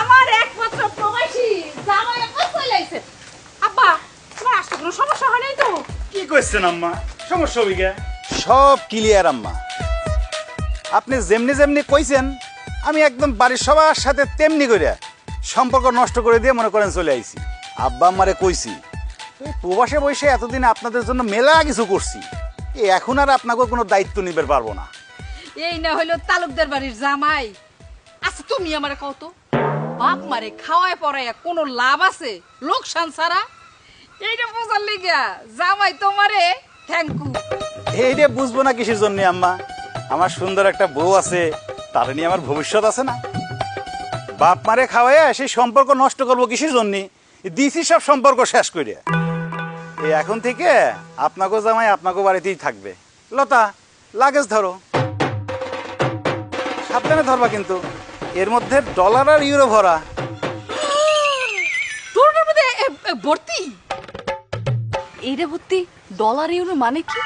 আমার একমাত্র প্রবাসী জামাই চলে আইছে আব্বা তোমার আসতে কোনো সমস্যা হয় নাই তো? কি কইছেন আম্মা? সমস্যা সব ক্লিয়ার আম্মা। আপনি যেমনি যেমনি কইছেন আমি একদম বাড়ির সবার সাথে তেমনি করে সম্পর্ক নষ্ট করে দিয়ে মনে করেন চলে আইছি। আব্বা আমারে কইছি প্রবাসে বসে এতদিন আপনাদের জন্য মেলা কিছু করছি এখন আর আপনাকে কোনো দায়িত্ব নিবে পারব না। এই না হইল তালুকদের বাড়ির জামাই। আচ্ছা তুমি আমারে কও তো, বাপ মারে খাওয়ায় পড়ায় কোনো লাভ আছে? লোকসান ছাড়া? এইটা বোঝার লিগা, জামাই তোমারে থ্যাংক ইউ এইটা বুঝব না কিসের জন্য, আম্মা? আমার সুন্দর একটা বউ আছে, তার নিয়ে আমার ভবিষ্যৎ আছে না? বাপ মারে খাওয়াইয়া সেই সম্পর্ক নষ্ট করব কিসের জন্য? দিছি সব সম্পর্ক শেষ করে এই এখন থেকে আপনাকে জামাই আপনাকে বাড়িতেই থাকবে। লতা, লাগেজ ধরো। সাবধানে ধরবা কিন্তু। এর মধ্যে ডলার আর ইউরো ভরা। তোর মধ্যে ভর্তি? এইটা ভর্তি ডলার ইউরো মানে কি?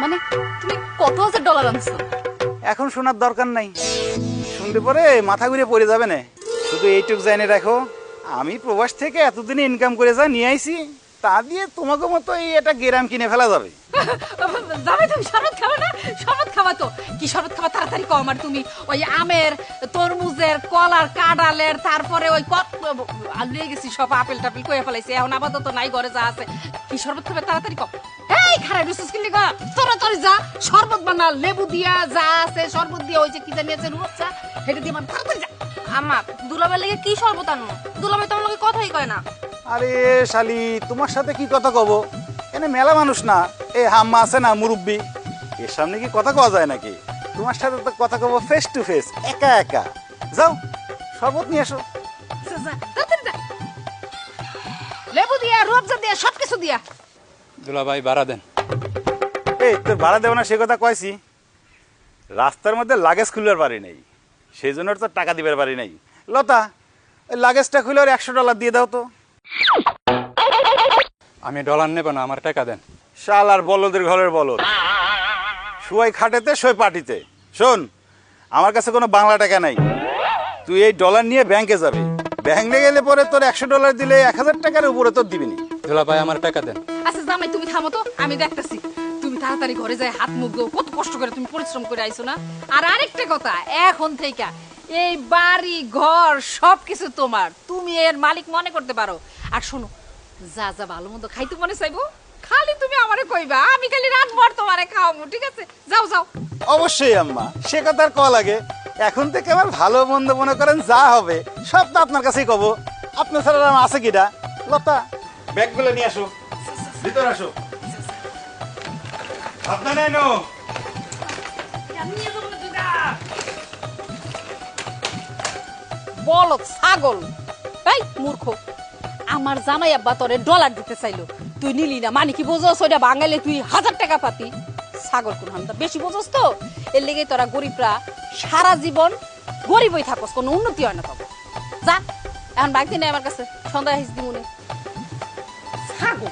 মানে তুমি কত হাজার ডলার আনছো? এখন শোনার দরকার নাই। শুনতে পরে মাথা ঘুরে পড়ে যাবে না। শুধু এইটুক জানে রাখো আমি প্রবাস থেকে এতদিনে ইনকাম করে যা নিয়ে আইছি তা দিয়ে তোমাকে মতো এই একটা গেরাম কিনে ফেলা যাবে। যাবে তুমি শরবত খাবে না? শরবত খাওয়া তো। কি শরবত খাওয়া তাড়াতাড়ি কম আর তুমি। ওই আমের তরমুজের কলার কাঁডালের তারপরে ওই নিয়ে গেছি সব আপেল টাপেল কয়ে ফেলাইছি। এখন আপাতত নাই ঘরে যা আছে। কি শরবত খাবে তাড়াতাড়ি কম এই খারাপ বিশেষ কিনলি গা। তাড়াতাড়ি যা। শরবত বানা লেবু দিয়া যা আছে শরবত দিয়া ওই যে কি জানি আছে রুয়াব চা হেঁটে দিয়ে আমার তাড়াতাড়ি যা। দুলাবের লেগে কি শরবত আনব? দুলাভাই তোমার লগে কথাই কয় না। আরে শালি তোমার সাথে কি কথা কব? এনে মেলা মানুষ না। এ হাম্মা আছে না মুরব্বি? এর সামনে কি কথা কওয়া যায় নাকি? তোমার সাথে তো কথা কব ফেস টু ফেস একা একা। যাও শরবত নিয়ে এসো। লেবু দিয়া রুয়াবজা দিয়া সব কিছু দিয়া দুলাভাই ভাড়া দেন। এই তোর ভাড়া দেবো না সে কথা কয়েছি রাস্তার মধ্যে লাগেজ খুলবার পারি নেই। সেই জন্য তো টাকা দিবার পারি নাই। লতা ওই লাগেজটা খুলে ওর একশো ডলার দিয়ে দাও তো। আমি ডলার নেব না আমার টাকা দেন। শাল আর বলদের ঘরের বলদ। শুয়াই খাটেতে শোয় পাটিতে। শোন আমার কাছে কোনো বাংলা টাকা নাই। তুই এই ডলার নিয়ে ব্যাংকে যাবি। ব্যাংকে গেলে পরে তোর একশো ডলার দিলে এক হাজার টাকার উপরে তোর দিবিনি দুলাভাই আমার টাকা দেন। আচ্ছা জামাই তুমি থামো তো আমি দেখতেছি। তুমি তাড়াতাড়ি ঘরে যাই হাত মুখ। কত কষ্ট করে তুমি পরিশ্রম করে আইছো না? আর আরেকটা কথা এখন থেকে এই বাড়ি ঘর সবকিছু তোমার। তুমি এর মালিক মনে করতে পারো। আর শোনো যা যা ভালো মন্দ খাইতে মনে চাইব খালি তুমি আমারে কইবা আমি খালি রাত ভর তোমারে খাওয়াবো ঠিক আছে? যাও যাও। অবশ্যই আম্মা। সে কথা আর কওয়া লাগে। এখন থেকে আমার ভালো মন্দ মনে করেন যা হবে সব তো আপনার কাছেই কব। আপনার ছাড়া আমার আছে কিটা লতা ব্যাগগুলো নিয়ে আসো। ভিতরে আসো। আপনার নেই নো বলত ছাগল। এই মূর্খ। আমার জামাই আব্বা তোরে ডলার দিতে চাইলো। তুই নিলি না। মানে কি বোঝস? ওটা বাঙালি তুই হাজার টাকা পাতি ছাগল কোন বেশি বোঝস তো? এর লেগে তোরা গরিবরা সারা জীবন গরিবই থাকস, কোনো উন্নতি হয় না তবে। যা, এখন বাগ নেই আমার কাছে। সন্ধ্যা হিস দিমুনি। ছাগল?